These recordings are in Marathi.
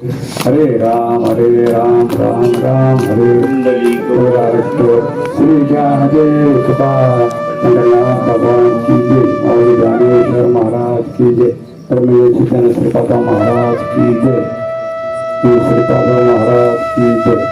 हरे राम हरे राम राम राम हरे हरे श्री ज्ञानदेव कृपा जगन्नाथ भगवान की जय और ज्ञानेश्वर महाराज की जय परमेश्वर श्री पापा महाराज की जय श्री पापा महाराज की जय।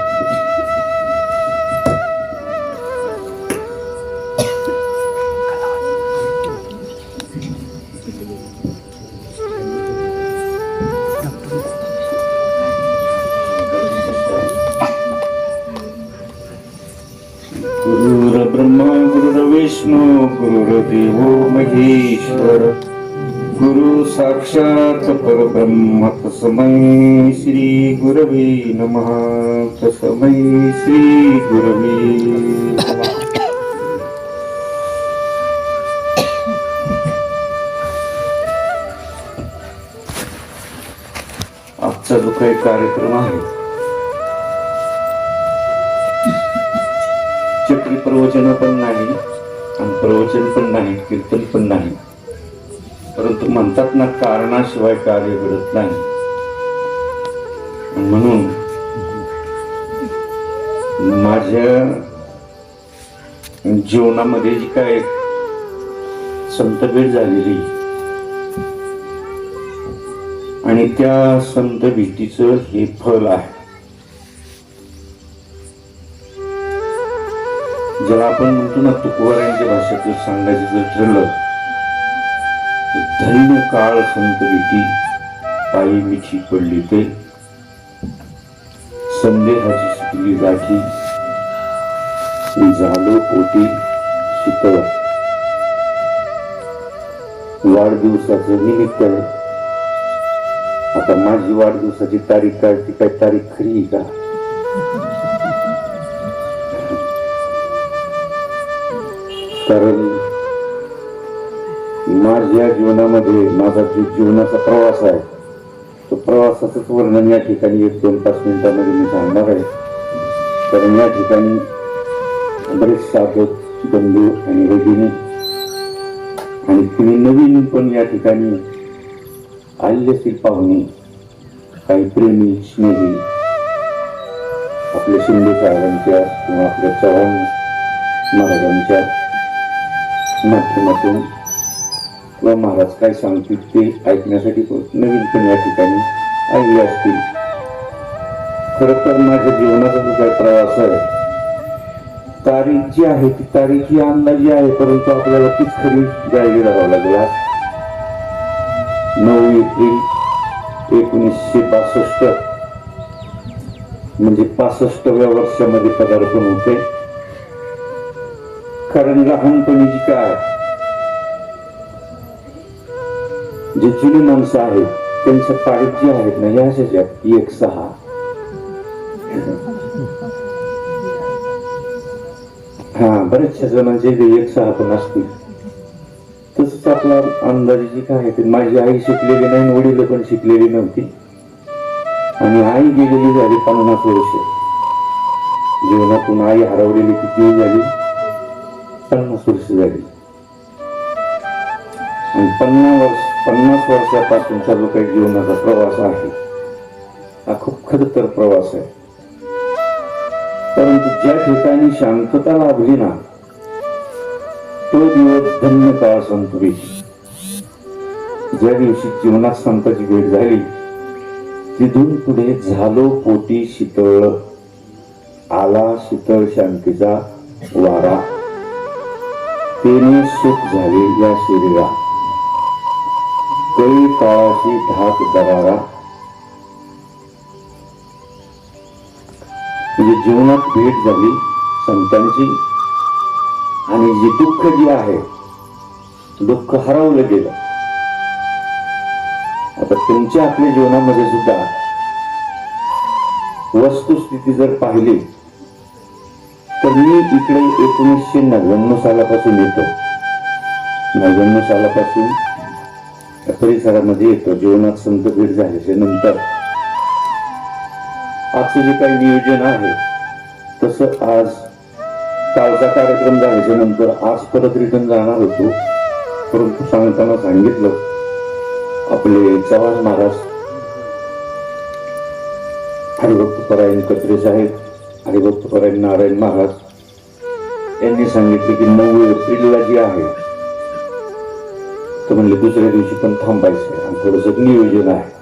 तस्मै श्री गुरवे नमः तस्मै श्री गुरवे आजचा जो काही कार्यक्रम आहे चक्री प्रवचन पण नाही आणि प्रवचन पण नाही कीर्तन पण नाही. परंतु म्हणतात ना कारणाशिवाय कार्य घडत नाही. माझ्या जीवनामध्ये जी काय संतभेट झालेली. आणि त्या संत भीतीचं हे फल आहे. जेव्हा आपण म्हणतो ना तुकवारांच्या भाषेतून सांगायचं जर ठरलं धन्य काळ संत भीती पायी मिठी पडली ते संदेहाची शिकली गाठी झालो पोटी शीतळ वाढदिवसाचं निमित्त आहे. आता माझी वाढदिवसाची तारीख काय ती काय तारीख खरी का? कारण माझ्या जीवनामध्ये माझा जो जीवनाचा प्रवास आहे तो प्रवासाचंच वर्णन या ठिकाणी एक दोन पाच मिनिटांमध्ये मी सांगणार आहे. कारण या ठिकाणी बरेच साधक बंधू आणि भगिनी. आणि तुम्ही नवीन पण या ठिकाणी आलेले असतील पाहुणे काही प्रेमी स्नेही आपल्या शिंदे साहेबांच्या किंवा आपल्या चव्हाण महाराजांच्या माध्यमातून किंवा महाराज काय सांगतील ते ऐकण्यासाठी नवीन पण या ठिकाणी आलेले असतील. खरं तर माझ्या जीवनाचा जो काही प्रवास आहे तारीख जी आहे ती तारीख ही अंदाजी आहे परंतु आपल्याला तीच खरी गायली करावं लागेल आज नऊ एप्रिल एकोणीसशे बासष्ट. म्हणजे पासष्टव्या वर्षामध्ये पदार्पण होते. कारण लहानपणी जी काय? जे जुनी माणसं आहेत त्यांच्या पाळीत जी आहेत ना या अशाच एक सहा. हा बरेचशा जणांचे एक सहा पण असतील तसंच आपला अंदाजे जी काय आहे ते माझी आई शिकलेली नाही आणि वडील पण शिकलेली नव्हती. आणि आई गेलेली झाली पन्नास वर्ष. जीवनातून आई हरवलेली किती झाली? पन्नास वर्ष झाली. आणि पन्नास वर्ष पन्नास वर्षापासूनचा जो काही जीवनाचा प्रवास आहे हा खूप खडतर प्रवास आहे. परंतु ज्या ठिकाणी शांतता लाभली ना तो दिवस धन्य काळ संतुरीची ज्या दिवशी जीवनात संताची भेट झाली तिथून पुढे झालो पोटी शीतळ. आला शीतळ शांतीचा वारा. तेने सुख झाले या शरीरा कळी काळाची धाक दरारा म्हणजे जीवनात भेट झाली संतांची. आणि जे दुःख जे आहे दुःख हरवलं गेलं. आता तुमच्या आपल्या जीवनामध्ये सुद्धा वस्तुस्थिती जर पाहिली तर मी इकडे एकोणीसशे नव्याण्णव सालापासून येतो. नव्याण्णव सालापासून परिसरामध्ये येतो. जीवनात संत भेट झाल्याच्यानंतर आजचं जे काही नियोजन आहे तसं आज कालचा कार्यक्रम झाल्याच्यानंतर आज परत रिटर्न जाणार होतो. परंतु सांगताना सांगितलं आपले चव्हाण महाराज हरिभक्तपरायण कत्रे साहेब हरिभक्तपरायण नारायण महाराज यांनी सांगितले की नऊ एप्रिलला जी आहे तर म्हणले दुसऱ्या दिवशी पण थांबायचं आहे. आणि थोडंसं नियोजन आहे.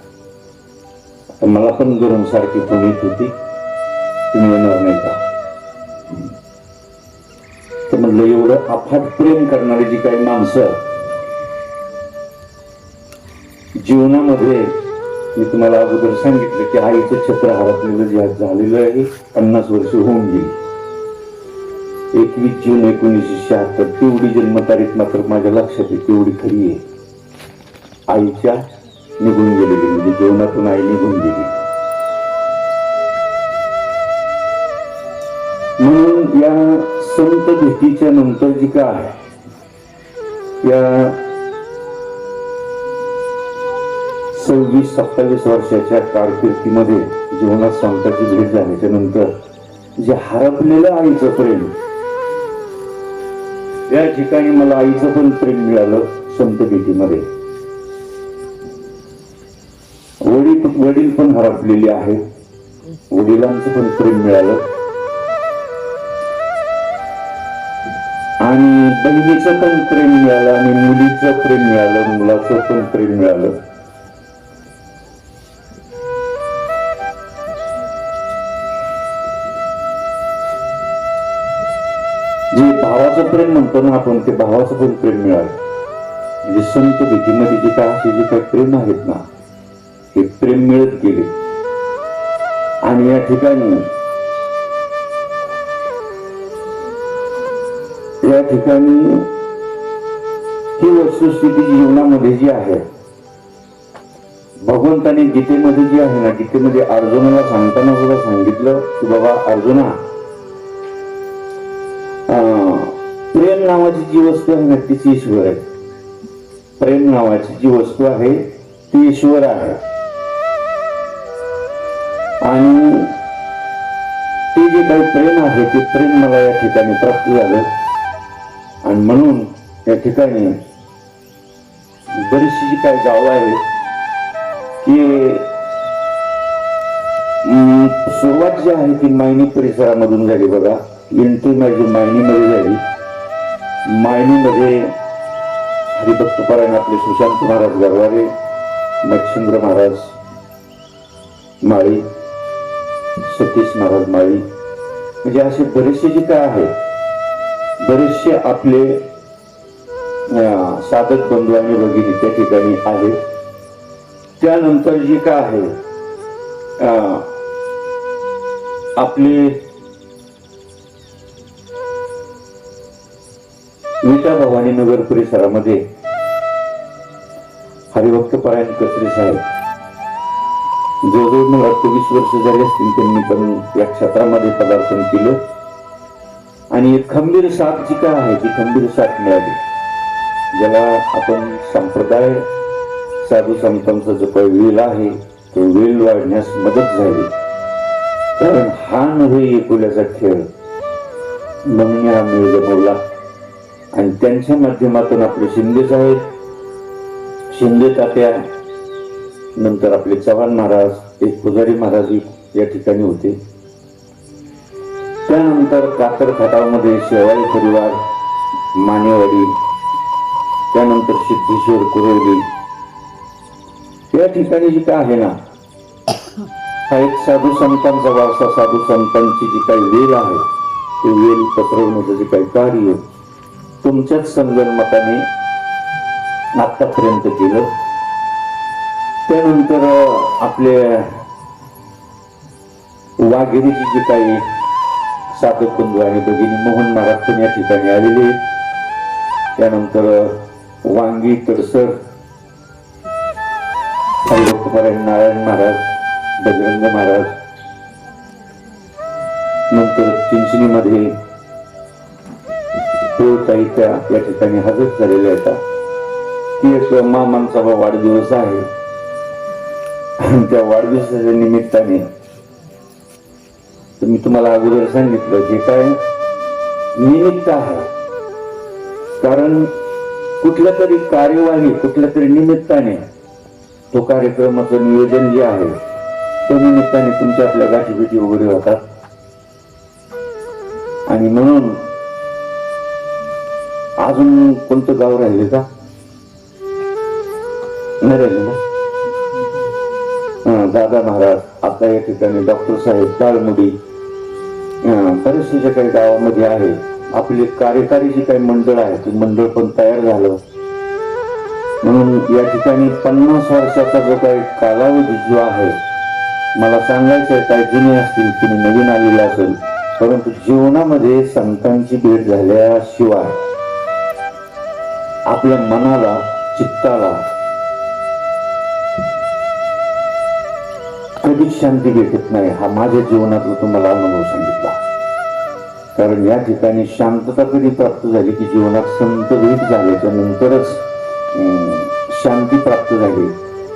तर मला पण गरम सारखी फोन येत होती. तुम्ही येणार नाही का? तर म्हणलं एवढं अफाट प्रेम करणारी जी काही माणसं जीवनामध्ये मी तुम्हाला अगोदर सांगितलं की आईचं छत्र हरपलेलं जे झालेलं आहे पन्नास वर्ष होऊन गेली. एकवीस जून एकोणीसशे शहात्तर तेवढी जन्मतारीख मात्र माझ्या लक्षात आहे तेवढी खरी आहे. आईच्या निघून गेलेली म्हणजे जीवनातून आई निघून गेली म्हणून या संत भेटीच्या नंतर जी काय आहे. या सव्वीस सत्तावीस वर्षाच्या कारकिर्दीमध्ये जीवनात संताची भेट झाल्याच्यानंतर जे हरपलेलं आईचं प्रेम या ठिकाणी मला आईचं पण प्रेम मिळालं संत भेटीमध्ये वडील पण हरपलेले आहेत. वडिलांचं पण प्रेम मिळालं. आणि बहिणीचं पण प्रेम मिळालं आणि मुलीचं प्रेम मिळालं मुलाचं पण प्रेम मिळालं. जे भावाचं प्रेम म्हणतो ना आपण ते भावाचं पण प्रेम मिळालं. म्हणजे संत भीतीमध्ये जे काय असे जे काही प्रेम आहेत ना प्रेम मिळत गेले. आणि या ठिकाणी या ठिकाणी ही वस्तुस्थिती जीवनामध्ये जी आहे भगवंताने गीतेमध्ये जी आहे ना गीतेमध्ये अर्जुनाला सांगताना सुद्धा सांगितलं की बाबा अर्जुना अं, प्रेम नावाची जी वस्तू आहे ना तीच ईश्वर आहे. प्रेम नावाची जी वस्तू आहे ती ईश्वर आहे. आणि ते जे काही प्रेम आहे ते प्रेम मला या ठिकाणी प्राप्त झालं. आणि म्हणून या ठिकाणी बरीचशी जी काही गावं आहेत की सुरुवात जी आहे ती मायनी परिसरामधून झाली बघा. एंट्री माझी म्हणजे मायनीमध्ये झाली. मायनीमध्ये हरिभक्तपरायण आपले सुशांत महाराज गरवारे मच्छिंद्र महाराज माळी सतीश महाराज माळी. म्हणजे असे बरेचसे जे काय आहेत बरेचसे आपले साधक बंधू आणि भगिनी त्या ठिकाणी आहेत. त्यानंतर जे काय आहे अं, आपले विटा भवानी नगर परिसरामध्ये हरिभक्तपरायण कचरे साहेब जवळजवळ मला चोवीस वर्ष झाली असतील त्यांनी पण या क्षेत्रामध्ये पदार्पण केलं. आणि एक खंबीर साथ जी काय आहे ती खंबीर साथ मिळाली. ज्याला आपण संप्रदाय साधू संतांचा जो काही वेल आहे तो वेल वाढण्यास मदत झाली. कारण हा नव्हे एकुल्याचा खेळ. म्हणून हा मेळ जमवला. आणि त्यांच्या माध्यमातून आपले शिंदे साहेब शिंदे तात्या नंतर आपले चव्हाण महाराज एक पुजारी महाराज या ठिकाणी होते. त्यानंतर कातर खटावमध्ये शेवाळी परिवार मानेवाडी त्यानंतर सिद्धेश्वर कुरवली. या ठिकाणी जी काय आहे ना हा एक साधू संतांचा वारसा साधू संतांची जी काही वेल आहे ते वेल पसरवण्याचं जे काही कार्य तुमच्याच संगणमताने आतापर्यंत केलं. त्यानंतर आपले वाघेरीची जी काही साधक बंधू आणि भगिनी मोहन महाराज पण या ठिकाणी आलेले त्यानंतर वांगी तडसर हरिभक्तपरायण नारायण महाराज बजरंग महाराज नंतर चिंचणीमध्ये काही त्या या ठिकाणी हजर झालेल्या आहेत. ती एक मामांचा वाढदिवस आहे. त्या वाढदिवसाच्या निमित्ताने तर मी तुम्हाला अगोदर सांगितलं जे काय निमित्त आहे. कारण कुठल्या तरी कार्यवाही कुठल्या तरी निमित्ताने तो कार्यक्रमाचं नियोजन जे आहे त्या निमित्ताने तुमच्या आपल्या गाठीभेटी वगैरे होतात. आणि म्हणून अजून कोणतं गाव राहिले का? नाही राहिले ना? दादा महाराज आता या ठिकाणी डॉक्टर साहेब काळमुडी बरेचसे जे काही गावामध्ये आहे आपली कार्यकारी जी काही मंडळ आहे ते मंडळ पण तयार झालं. म्हणून या ठिकाणी पन्नास वर्षाचा जो काही कालावधी जो आहे मला सांगायचं आहे काय जुने असतील कुणी नवीन आलेले असेल परंतु जीवनामध्ये संतांची भेट झाल्याशिवाय आपल्या मनाला चित्ताला कधीच शांती भेटत नाही हा माझ्या जीवनातला तुम्हाला अनुभव सांगितला. कारण या ठिकाणी शांतता कधी प्राप्त झाली की जीवनात संत भेट झाल्याच्या नंतरच शांती प्राप्त झाली.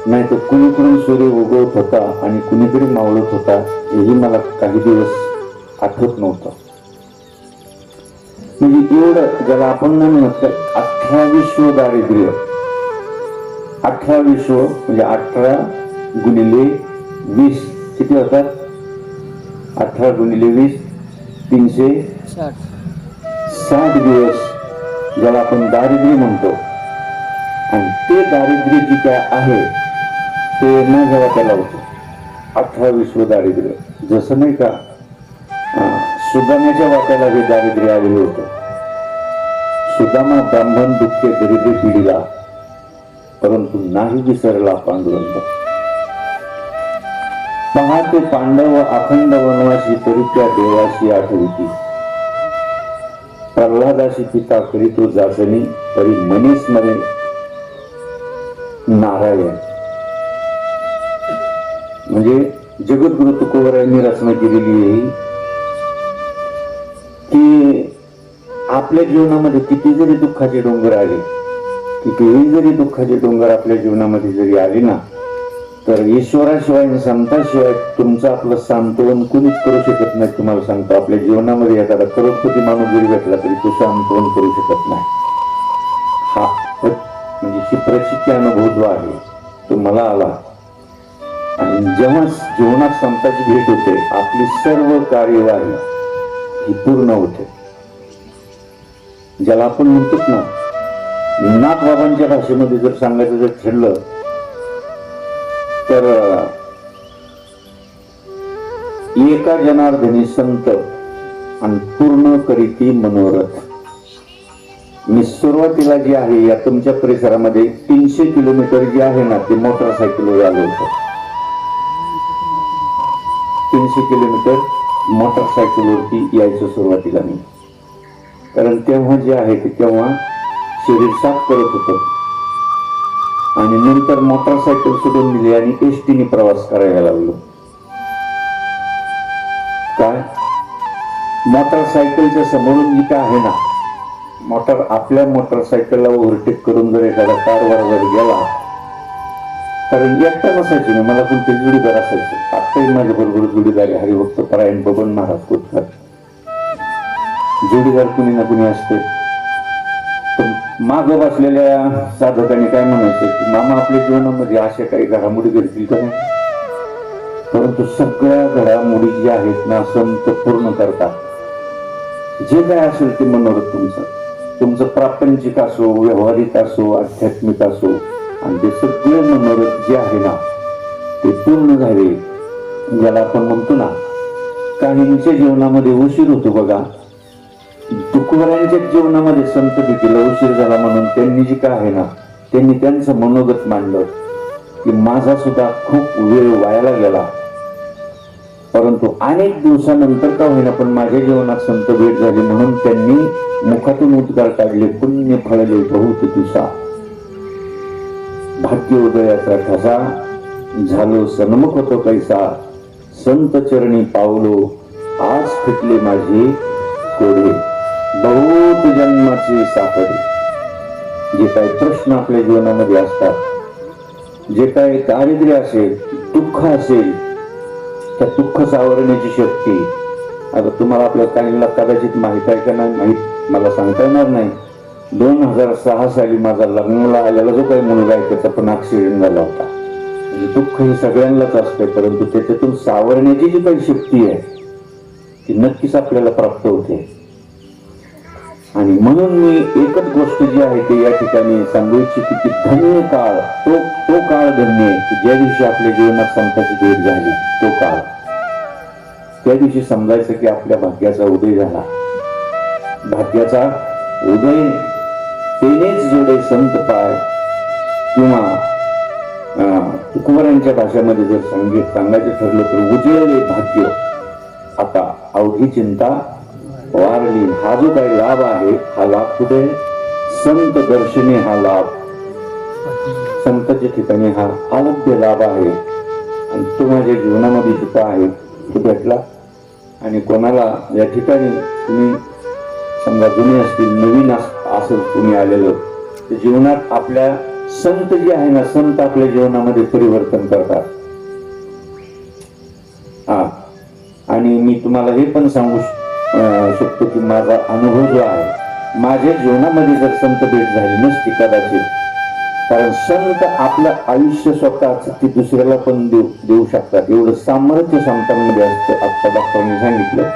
नाही तर कुणीकडून सूर्य उगवत होता आणि कुणीकडे मावळत होता हेही मला काही दिवस आठवत नव्हतं. म्हणजे एवढं ज्याला आपण नाही म्हणत अठरा विश्व दारिद्र्य. अठरा विश्व म्हणजे अठरा गुणिले वीस किती होतात? अठरा गुणिले वीस तीनशे साठ. दिवस ज्याला आपण दारिद्र्य म्हणतो. आणि ते दारिद्र्य जे काय आहे ते माझ्या वाट्याला होतं. अठरा विश्व दारिद्र्य. जसं नाही का सुदामाच्या वाट्याला हे दारिद्र्य आलेलं होतं सुदामा ब्राह्मण दुःखे दरिद्र पिढीला परंतु नाही विसरला पांडुरंग. पहाटे पांडव अखंड वनवासी तरी त्या देवाशी आठवती प्रल्हादाशी पिता करीतो जाचणी तरी मनीसमध्ये नारायण. म्हणजे जगद्गुरु तुकोबरायांनी रचना केलेली आहे की आपल्या जीवनामध्ये किती जरी दुःखाचे डोंगर आले कितीही जरी दुःखाचे डोंगर आपल्या जीवनामध्ये जरी आले ना तर ईश्वराशिवाय आणि संताशिवाय तुमचं आपलं सांत्वन कुणीच करू शकत नाही. तुम्हाला सांगतो आपल्या जीवनामध्ये एखादा करोडपती माणूस जरी भेटला तरी तो सांत्वन करू शकत नाही. हा म्हणजे ही अनुभव जो आहे तो मला आला. आणि जेव्हा जीवनात संताची भेट होते आपली सर्व कार्यवाही ही पूर्ण होते. ज्याला आपण म्हणतोच ना नाथ बाबांच्या भाषेमध्ये जर सांगायचं जर ठरलं तर एका जनार्दनी संत आणि पूर्ण करीती मनोरथ. मी सुरुवातीला जे आहे या तुमच्या परिसरामध्ये तीनशे किलोमीटर जे आहे ना ते मोटरसायकलवर आलो होतो. तीनशे किलोमीटर मोटरसायकलवरती यायचं सुरुवातीला मी. कारण तेव्हा जे आहे ते तेव्हा शरीर साफ करत होतं. आणि नंतर मोटरसायकल सोडून दिली आणि एस टीने प्रवास करायला लागलो. काय? मोटरसायकलच्या समोरून जी काय आहे ना? मोटर आपल्या मोटरसायकलला ओव्हरटेक करून जर एखादा कारवर जर गेला कारण एकटा नसायचो मी मला कोणते जुडीदार असायचे. आत्ताही माझ्या बरोबर जुडीदार हरिभक्त परायण बबन महाराज कोतकर जोडीदार कुणी ना कुणी असते. माग बसलेल्या साधकांनी काय म्हणायचं? की मामा आपल्या जीवनामध्ये अशा काही घडामोडी घडतील का? नाही परंतु सगळ्या घडामोडी ज्या आहेत ना संत पूर्ण करतात. जे काय असेल ते मनोरथ तुमचं. तुमचं प्रापंचिक असो व्यवहारिक असो आध्यात्मिक असो आणि ते सगळे मनोरथ जे आहे ना ते पूर्ण झाले. ज्याला आपण म्हणतो ना काहींच्या जीवनामध्ये उशीर होतो बघा. तुकोबरायांच्या जीवनामध्ये संत देखील उशीर झाला म्हणून त्यांनी जी काय आहे ना त्यांनी त्यांचं मनोगत मांडलं की माझा सुद्धा खूप वेळ वायाला गेला परंतु अनेक दिवसानंतर का होईना पण माझ्या जीवनात संत भेट झाली म्हणून त्यांनी मुखातून उद्गार काढले पुण्य फळले बहुत दिवसा भाग्योदयाचा ठसा झालो सन्मुख होतो कैसा. संत चरणी पावलो आज फिटले माझे कोडे. बहुत जन्माचे साखरे जे काही प्रश्न आपल्या जीवनामध्ये असतात जे काही दारिद्र्य असेल दुःख असेल त्या दुःख सावरण्याची शक्ती आता तुम्हाला आपल्या काहींना कदाचित माहीत आहे का नाही माहीत मला सांगता येणार नाही. दोन हजार सहा साली माझा लग्नाला आलेला जो काही मुलगा आहे त्याचा पण ऍक्सिडेंट झाला होता. म्हणजे दुःख हे सगळ्यांनाच असते परंतु त्याच्यातून सावरण्याची जी काही शक्ती आहे ती नक्कीच आपल्याला प्राप्त होते. आणि म्हणून मी एकच गोष्ट जी आहे ते या ठिकाणी सांगू इच्छितो की धन्य काळ तो तो काळ धन्य आहे की ज्या दिवशी आपल्या जीवनात संताची भेट झाली तो काळ. त्या दिवशी समजायचं की आपल्या भाग्याचा उदय झाला. भाग्याचा उदय तेनेच जोडे संत पाय किंवा अं, भाषेमध्ये जर सांगित सांगायचं ठरलं तर उजळले भाग्य. आता अवघी चिंता वारली. हा जो काही लाभ आहे हा लाभ कुठे? संत दर्शनी हा लाभ. संतच्या ठिकाणी हा आरोग्य लाभ आहे. आणि तो माझ्या जीवनामध्ये सुद्धा आहे. तो भेटला आणि कोणाला या ठिकाणी तुम्ही समजा जुने असतील नवीन अस- असेल तुम्ही आलेलं तर जीवनात आपल्या संत जे आहे ना संत आपल्या जीवनामध्ये परिवर्तन करतात. हा. आणि मी तुम्हाला हे पण सांगू शकतो शकतो की माझा अनुभव जो आहे माझ्या जीवनामध्ये जर संत भेट झाली नसती कदाचित कारण संत आपलं आयुष्य स्वतःच ती दुसऱ्याला पण देऊ देऊ शकतात. एवढं सामर्थ्य संतांमध्ये असतं आत्ता डॉक्टरांनी सांगितलं.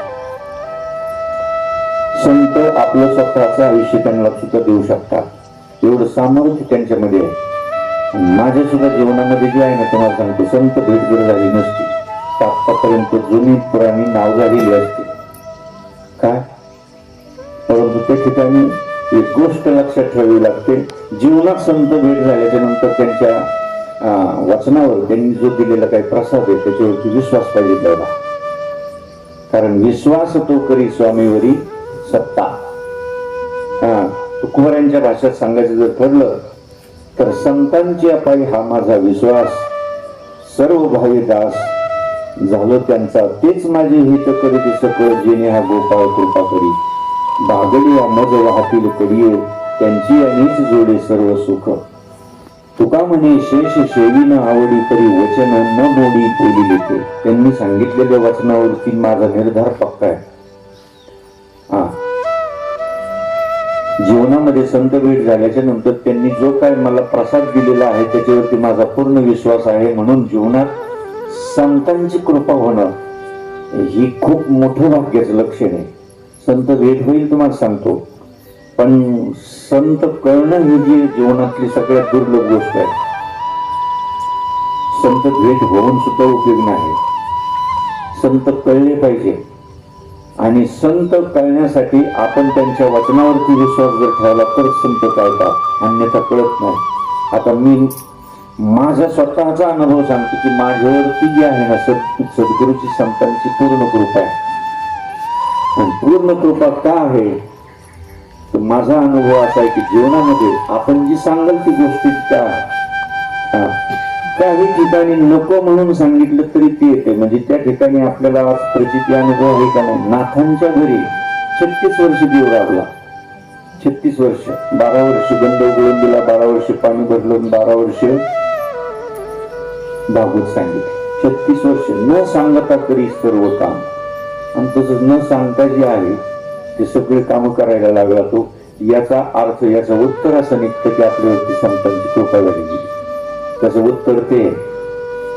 संत आपलं स्वतःचं आयुष्य त्यांना सुद्धा देऊ शकतात. एवढं सामर्थ्य त्यांच्यामध्ये आहे. माझ्या सुद्धा जीवनामध्ये जे आहे ना तुम्हाला सांगतो संत भेट जर झाली नसती तर आत्तापर्यंत जुनी पुराणी नाव झालेली असते त्या ठिकाणी एक गोष्ट लक्षात ठेवावी लागते. जीवनात संत भेट झाल्याच्यानंतर त्यांच्या वचनावर त्यांनी जो दिलेला काही प्रसाद आहे त्याच्यावरती विश्वास पाहिजे तेवढा कारण विश्वास तो करी स्वामीवरी सत्ता. हा तुकोबारांच्या भाषेत सांगायचं जर ठरलं तर संतांची पायी हा माझा विश्वास. सर्व भावी दास झालो त्यांचा तेच माझे हित करीत सकळ जेणे हा गोपाळ कृपा करी. बागडिया मज वाहतील कडिये त्यांची अनेच जोडे सर्व सुख. तुका म्हणे शेष शेवी न आवडी तरी वचन न बोडी बोली लिखे त्यांनी सांगितलेल्या वचनावरती माझा निर्धार पक्का आहे. हा. जीवनामध्ये संत भेट झाल्याच्यानंतर त्यांनी जो काय मला प्रसाद दिलेला आहे त्याच्यावरती माझा पूर्ण विश्वास आहे म्हणून जीवनात संतांची कृपा होणं ही खूप मोठं भाग्याचं लक्षण आहे. संत भेट होईल तुम्हाला सांगतो. पण संत कळणं ही जी जीवनातली सगळ्यात दुर्लभ गोष्ट आहे. संत भेट होऊन सुद्धा उपयोग नाही. संत कळले पाहिजे. आणि संत कळण्यासाठी आपण त्यांच्या वचनावरती विश्वास जर ठेवला तर संत कळतात. अन्यथा कळत नाही. आता मी माझा स्वतःचा अनुभव सांगतो की माझ्यावरती जी आहे ना सद सद्गुरूची संतांची पूर्ण कृपा आहे. आणि पूर्ण कृपा का आहे? तर माझा अनुभव असा आहे की जीवनामध्ये आपण जी सांगाल ती गोष्टी त्या काही ठिकाणी नको म्हणून सांगितलं तरी ते येते. म्हणजे त्या ठिकाणी आपल्याला प्रचिती अनुभव आहे का नाही? नाथांच्या घरी छत्तीस वर्ष देव राबला. छत्तीस वर्ष. बारा वर्ष गंध उघडून दिला बारा वर्ष पाणी भरलं बारा वर्ष भागवत सांगितले. छत्तीस वर्ष न सांगता तरी सर्व काम आणि तसंच न सांगता जे आहे ते सगळे काम करायला लागला तो. याचा अर्थ याचं उत्तर असं निघतं की आपल्यावरती संतांची कृपा झाली त्याचं उत्तर ते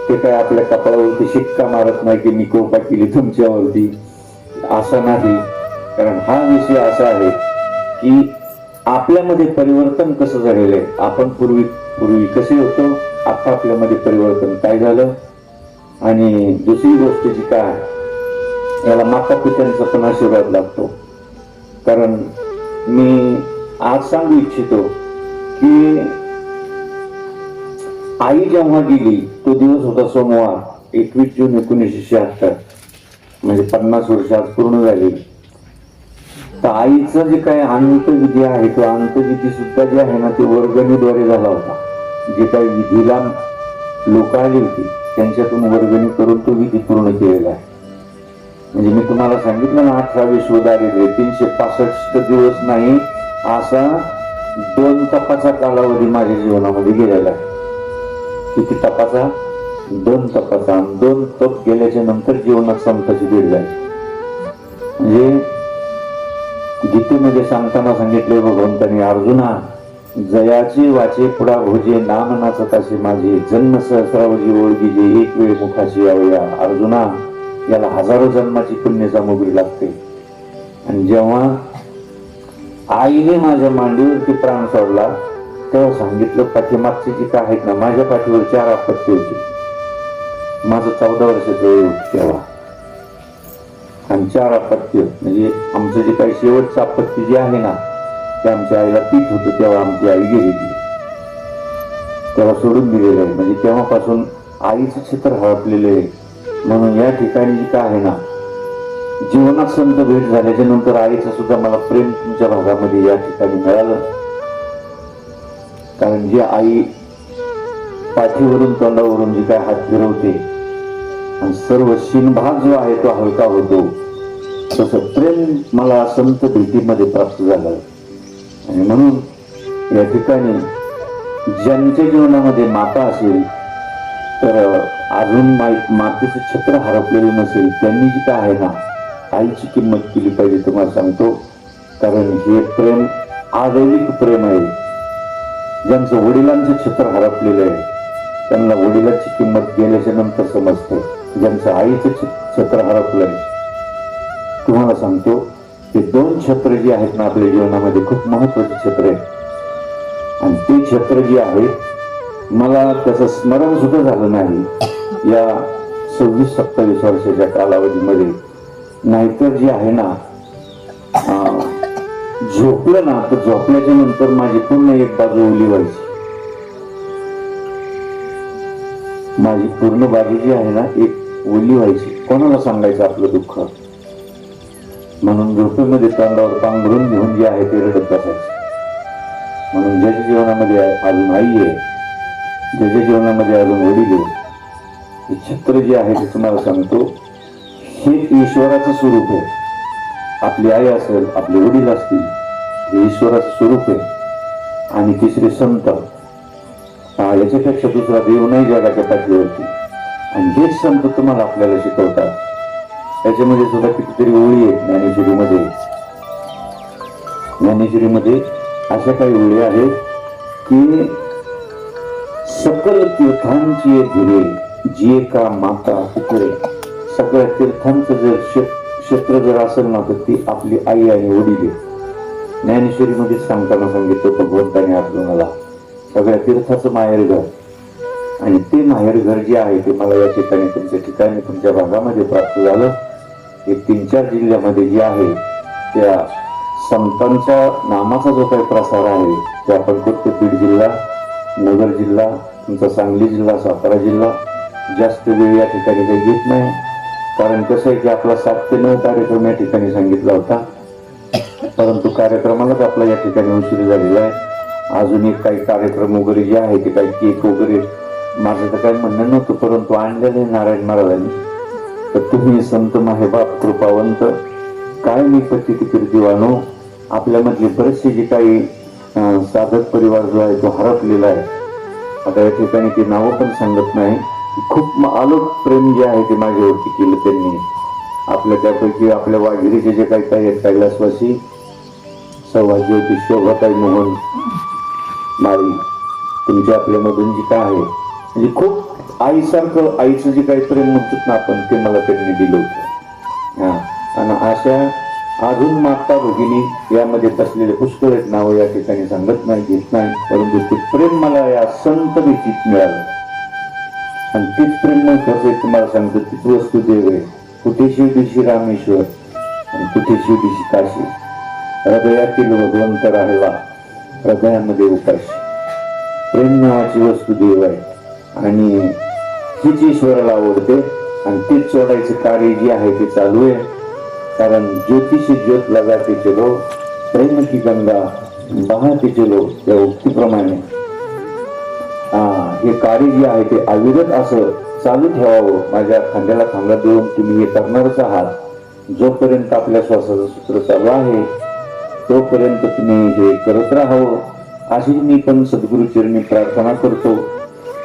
ते काय आपल्या कपाळावरती शिक्का मारत नाही की मी कृपा केली तुमच्यावरती असं नाही. कारण हा विषय असा आहे की आपल्यामध्ये परिवर्तन कसं झालेलं आहे? आपण पूर्वी पूर्वी कसे होतो? आता आपल्यामध्ये परिवर्तन काय झालं? आणि दुसरी गोष्ट जी काय याला माता पित्यांचा पण आशीर्वाद लागतो. कारण मी आज सांगू इच्छितो की आई जेव्हा गेली तो दिवस होता सोमवार एकवीस जून एकोणीसशे शहात्तर. म्हणजे पन्नास वर्ष आज पूर्ण झाली. तर आईचं जे काही अंतविधी आहे तो अंतविधी सुद्धा जे आहे ना ते वर्गणीद्वारे झाला होता. जे काही विधीला लोक आली होती त्यांच्यातून वर्गणी करून तो विधी पूर्ण केलेला आहे. म्हणजे मी तुम्हाला सांगितलं ना अठरावी विश्व दारिद्र्य तीनशे पासष्ट दिवस नाही असा दोन तपाचा कालावधी माझ्या जीवनामध्ये गेलेला आहे. किती तपाचा? दोन तपाचा. दोन तप गेल्याच्यानंतर जीवनात संताची भेट झाली म्हणजे गीतेमध्ये सांगताना सांगितले भगवंतांनी अर्जुना जयाची वाचे पुढा भोजे नाम नाचत असे माझे जन्म सहस्रावजी ओळगी जे एक वेळ मुखाशी यावया अर्जुना याला हजारो जन्माची पुण्य सामुग्री लागते. आणि जेव्हा आईने माझ्या मांडीवरती प्राण सोडला तेव्हा सांगितलं पाठीमागची जी काय आहेत ना माझ्या पाठीवर चार आपत्ती होती. माझं चौदा वर्षाचं वय तेव्हा. आणि चार अपत्य म्हणजे आमचं जे काही शेवटचं आपत्ती जे आहे ना ते आमच्या आईला पीठ होतं तेव्हा आमची आई गेली तेव्हा सोडून दिलेलं आहे. म्हणजे तेव्हापासून आईचं चित्र हरपलेलं आहे. म्हणून या ठिकाणी जी काय आहे ना जीवनात संत भेट झाल्याच्यानंतर आईचं सुद्धा मला प्रेम तुमच्या भागामध्ये या ठिकाणी मिळालं. कारण जी आई पाठीवरून तोंडावरून जी काय हात फिरवते आणि सर्व शिनभाग जो आहे तो हलका होतो तसं प्रेम मला संत भेटीमध्ये प्राप्त झालं. आणि म्हणून या ठिकाणी ज्यांच्या जीवनामध्ये माता असेल तर अजून मा- मातेचं छत्र हरपलेलं नसेल त्यांनी जी काय आहे ना आईची किंमत केली पाहिजे तुम्हाला सांगतो. कारण हे प्रेम आदैविक प्रेम आहे. ज्यांचं वडिलांचं छत्र हरपलेलं आहे त्यांना वडिलांची किंमत गेल्याच्यानंतर समजते. ज्यांचं आईचं छ- छत्र हरपलंय तुम्हाला सांगतो ते दोन छत्र जी आहेत ना आपल्या जीवनामध्ये खूप महत्त्वाचे छत्र आहेत आणि ते छत्र जी आहे मला त्याचं स्मरण सुद्धा झालं नाही. या सव्वीस सत्तावीस वर्षाच्या कालावधीमध्ये नाहीतर जे आहे ना झोपलं ना तर झोपल्याच्या नंतर माझी पूर्ण एक बाजू ओली व्हायची. माझी पूर्ण बाजू जी आहे ना एक ओली व्हायची. कोणाला सांगायचं आपलं दुःख? म्हणून झोपेमध्ये तोंडावर पांघरून घेऊन जे आहे ते रडत बसायचं. म्हणून ज्याच्या जीवनामध्ये आहे- अजून आई आहे ज्याच्या जीवनामध्ये अजून वडील आहे हे छत्र जे आहे ते तुम्हाला सांगतो हे ईश्वराचं स्वरूप आहे. आपली आई असेल आपले वडील असतील हे ईश्वराचं स्वरूप आहे. आणि तिसरे संत याच्यापेक्षा दुसरा देव नाही जगाच्या पाठीवरती. आणि हेच संत तुम्हाला आपल्याला शिकवतात. त्याच्यामध्ये सुद्धा कितीतरी ओळी आहेत ज्ञानेश्वरीमध्ये. ज्ञानेश्वरीमध्ये अशा काही ओळी आहेत की सकल तीर्थांची धीरे जी का माता पुकळे सगळ्या तीर्थांचं जर क्षेत्र जर असेल ना तर ती आपली आई आणि वडील ज्ञानेश्वरीमध्ये सांगताना सांगितलं भगवंताने अर्जुनाला सगळ्या तीर्थाचं माहेरघर आणि ते माहेरघर जे आहे ते मला या ठिकाणी तुमच्या ठिकाणी तुमच्या भागामध्ये प्राप्त झालं. हे तीन चार जिल्ह्यामध्ये जे आहे त्या संतांच्या नामाचा जो काही प्रसार आहे ते आपण करतो बीड जिल्हा नगर जिल्हा तुमचा सांगली जिल्हा सातारा जिल्हा जास्त वेळ या ठिकाणी काही घेत नाही. कारण कसं आहे की आपला सात ते नऊ कार्यक्रम या ठिकाणी सांगितला होता. परंतु कार्यक्रमालाच आपला या ठिकाणी उशीर झालेला आहे. अजून एक काही कार्यक्रम वगैरे जे आहे ते काही केक वगैरे माझं तर काही म्हणणं नव्हतं परंतु आणलेलं नारायण महाराजांनी तर तुम्ही संत माहेबाप कृपावंत काय मी पती कीर्तिवानो आपल्यामधले बरेचसे जे काही साधक परिवार जो आहे तो हरपलेला आहे. आता या ठिकाणी ते नावं पण सांगत नाही. खूप अलोक आलोक प्रेम जे आहे ते माझ्यावरती केलं त्यांनी. आपल्या त्यापैकी आपल्या वाघिरीचे जे काही काही आहेत कैलासवासी सौभाग्य होती शोभाताई मोहन माळी तुमच्या आपल्यामधून जी काय आहे म्हणजे खूप आईसारखं आईचं जे काही प्रेम म्हणतो ना आपण ते मला त्यांनी दिलं होतं. हां. आणि अशा अजून माता भगिनी यामध्ये बसलेले पुष्कळ आहेत नावं या ठिकाणी सांगत नाही घेत नाही परंतु ते प्रेम मला या संत भीतीत मिळालं. आणि तीच प्रेम महत्वाचं आहे तुम्हाला सांगतो तीच वस्तू देव आहे. कुठे शिवदिशी रामेश्वर आणि कुठे शिवदिशी काशी. हृदयातील भगवंत राहिला हृदयामध्ये उपाशी. प्रेम नावाची वस्तू देव आहे. आणि हीच ईश्वराला आवडते आणि तीच सोडायचं कार्य जे आहे ते चालू आहे. कारण ज्योतिषी ज्योत लगाते चलो प्रेम की गंगा बहाते चलो या उक्तीप्रमाणे हे कार्य जे आहे ते अविरत असं चालू ठेवावं. माझ्या खांद्याला खांदा देऊन तुम्ही हे करणारच आहात. जोपर्यंत आपल्या श्वासाचं सूत्र चालू आहे तोपर्यंत तुम्ही हे करत राहावं. अशी मी पण सद्गुरुचरणी प्रार्थना करतो.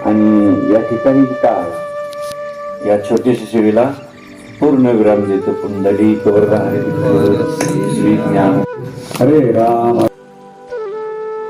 आणि या ठिकाणी काय या छोट्याशा सेवेला पूर्ण विराम देतो. पुंडली कवर श्री ज्ञान हरे राम.